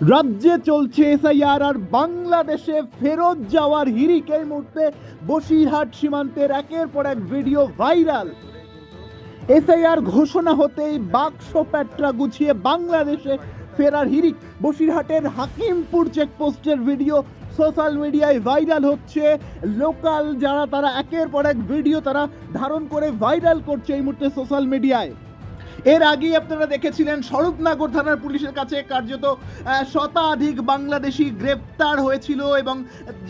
রাজ্যে চলছে এসআইআর আর বাংলাদেশে ফেরত যাওয়ার হিরিক এই মুহূর্তে বসিরহাট সীমান্তের একের পর এক ভিডিও ভাইরাল। এসআইআর ঘোষণা হতেই বাক্স প্যাট্রা গুছিয়ে বাংলাদেশে ফেরার হিরিক বসিরহাটের হাকিমপুর চেকপোস্টের ভিডিও সোশ্যাল মিডিয়ায় ভাইরাল হচ্ছে। লোকাল যারা, তারা একের পর এক ভিডিও তারা ধারণ করে ভাইরাল করছে এই মুহূর্তে সোশ্যাল মিডিয়ায়। এর আগেই আপনারা দেখেছিলেন স্বরূপনগর থানার পুলিশের কাছে কার্যত শতাধিক বাংলাদেশি গ্রেপ্তার হয়েছিল এবং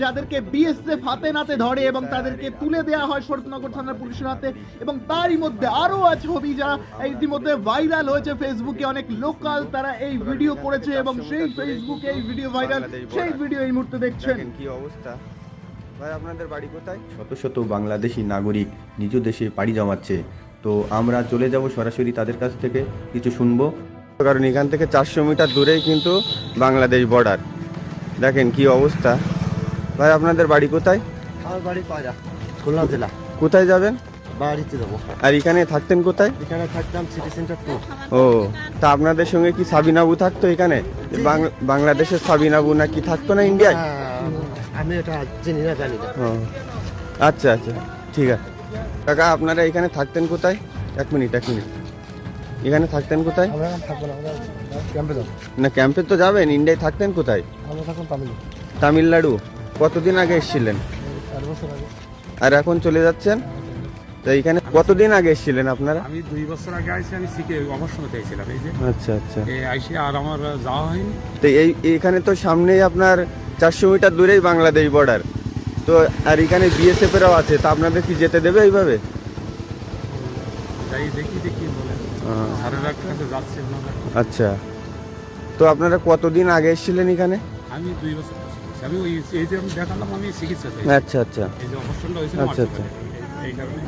যাদেরকে বিএসএফ হাতে নাতে ধরে এবং তাদেরকে তুলে দেওয়া হয় স্বরূপনগর থানার পুলিশের হাতে এবং তারই মধ্যে আরও ছবি যা ইতিমধ্যে ভাইরাল হয়েছে ফেসবুকে অনেক লোকাল তারা এই ভিডিও করেছে এবং সেই ফেসবুকে এই ভিডিও ভাইরাল সেই ভিডিও এই মুহূর্তে দেখছেন। কি অবস্থা। ভাই আপনাদের বাড়ি কোথায়? শত শত বাংলাদেশি নাগরিক নিজ দেশে পাড়ি জমাচ্ছে। তো আমরা চলে যাব সরাসরি তাদের কাছ থেকে কিছু শুনব। কারণ এখান থেকে চারশো মিটার দূরেই কিন্তু বাংলাদেশ বর্ডার দেখেন কি অবস্থা। ভাই আপনাদের বাড়ি কোথায়? আমার বাড়ি পায়রা খুলনা জেলা। কোথায় যাবেন? বাড়িতে যাব। আর এখানে থাকতেন কোথায়? এখানে থাকতাম সিটি সেন্টার টু ও তা আপনাদের সঙ্গে কি সাবিনাবু থাকতো এখানে? বাংলাদেশের সাবিনাবু না কি থাকতো না ইন্ডিয়ায়? আমি এটা চিনি না জানি না। আচ্ছা আচ্ছা ঠিক আছে। কাকা আপনারা এখানে থাকতেন কোথায়? এক মিনিট এক মিনিট। এখানে থাকতেন কোথায়? আমরা এখন থাকব না আমরা ক্যাম্পে যাব। না ক্যাম্পে তো যাবেন ইন্ডিয়ায় থাকতেন কোথায়? আমরা থাকুন তামিল তামিলনাড়ু। কতদিন আগে এসেছিলেন? চার বছর আগে। আর এখন চলে যাচ্ছেন? তো এখানে কতদিন আগে এসেছিলেন আপনারা? আমি দুই বছর আগে আইসি আমি শিখে অবসর পেয়েছিলাম এই যে। আচ্ছা আচ্ছা। এই আইসি আর আমার যাওয়া হয়নি। তো এই এখানে তো সামনেই আপনার চারশো মিটার দূরেই বাংলাদেশ বর্ডার তো আর এখানে বিএসএফ এরাও আছে তা আপনাদের কি যেতে দেবে এইভাবে? দেখি দেখি ওনারা। আচ্ছা। তো আপনারা কতদিন আগে এসেছিলেন এখানে? আমি দুই বছর আমি ওই এই যে আমি দেখালাম আমি চিকিৎসা আচ্ছা আচ্ছা। এই যে অপারেশনটা হয়েছিল আচ্ছা, আচ্ছা। এই- এই কারণে।